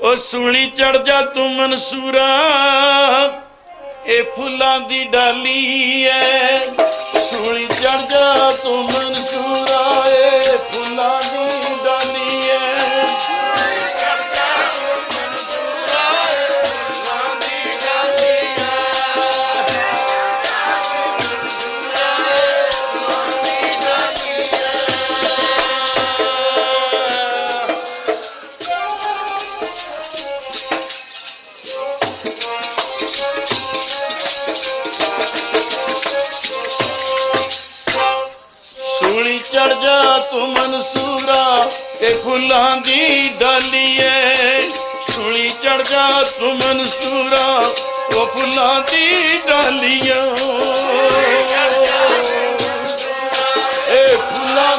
ਉਹ ਸੂਲੀ ਚੜ ਜਾ ਤੂੰ ਮਨਸੂਰਾ, ਇਹ ਫੁੱਲਾਂ ਦੀ ਡਾਲੀ ਐ। ਸੂਲੀ ਚੜ ਜਾ ਤੂੰ ਸੂਲੀ ਚੜ ਜਾ ਤੂੰ ਮਨਸੂਰਾ ਤੇ ਫੁੱਲਾਂ ਦੀ ਡਾਲੀਏ। ਸੂਲੀ ਚੜ ਜਾ ਤੂੰ ਮਨਸੂਰਾ, ਉਹ ਫੁੱਲਾਂ ਦੀ ਡਾਲੀਆਂ। ਇਹ ਫੁੱਲਾਂ